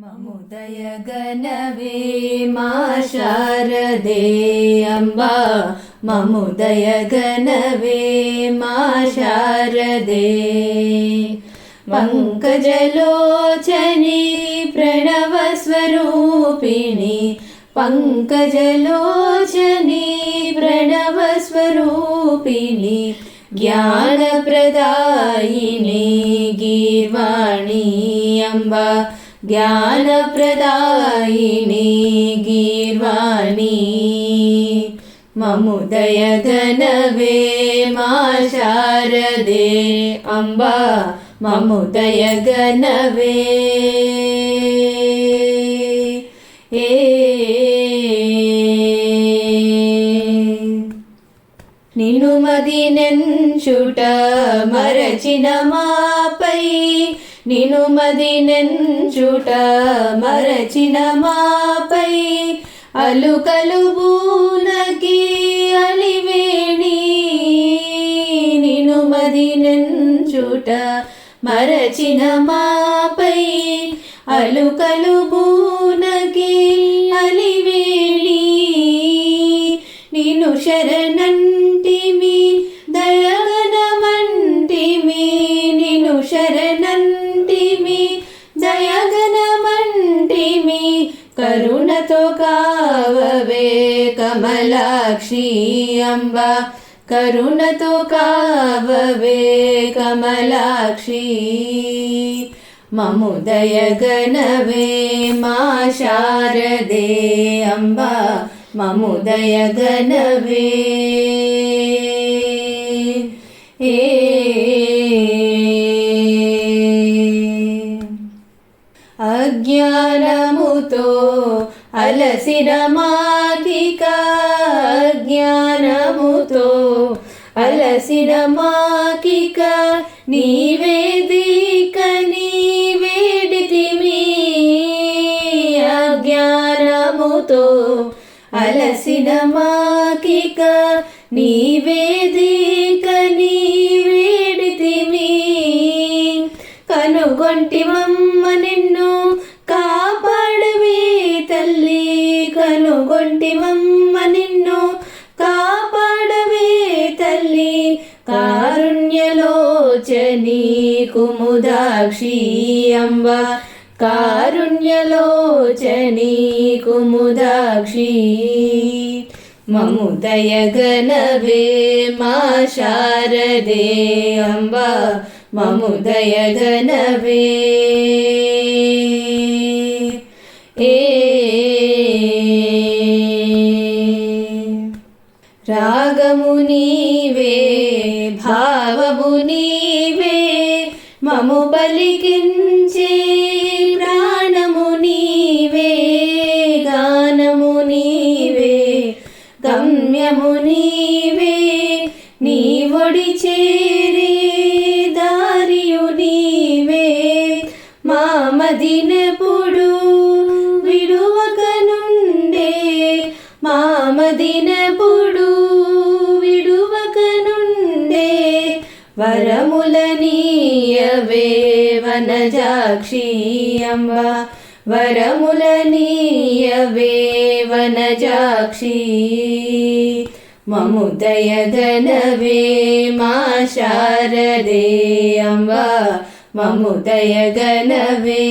ममोदयगनवे मा शारदे अम्बा। ममदयगनवे मा शारदे पङ्कजलोचनि प्रणवस्वरूपिणि। पङ्कजलोचनि प्रणवस्वरूपिणि। ज्ञानप्रदायिनी गीर्वाणी अम्बा। ज्ञानप्रदायिनी गीर्वाणी। ममुदयगनवे मा शारदे अम्बा ममुदयगनवे ఏ మరచిన మాపై నిన్ను మదినెంచుట మరచిన మాపై అలుకలు బూనకి అలివేణి నిన్ను మదినెంచుట మరచిన మాపై అలుకలు బూ न तु काव्ये कमलाक्षी अम्बा। करुण तु कमलाक्षी ममुदयगनवे मा शारदे अम्बा। ममुदयगनवे अज्ञानमुतो అలసిన మాకిక జ్ఞానముతో అలసిన మాకిక నీవేదిక నీవేడితిమి అజ్ఞానముతో అలసిన మాకిక నీవేదిక నీవేడితిమి కనుగొంటివమ్మ నిన్ను కనుగొంటివమ్మ నిన్ను కాపాడవే తల్లి. కారుణ్యలోచని కుముదాక్షి అంబ. కారుణ్యలోచని కుముదాక్షి. మము దయగనవే మా శారదే అంబ. మము దయగనవే రాగము నీవే భావము నీవే మము పలికించే ప్రాణము నీవే గానము నీవే గమ్యము నీవే నీ చేరే దారియు నీవే మా విడువక నుండే మామదినపుడు వరముల నీయవే వనజాక్షి అంబ మము దయగనవే మా శారదే అంబ మము దయగనవే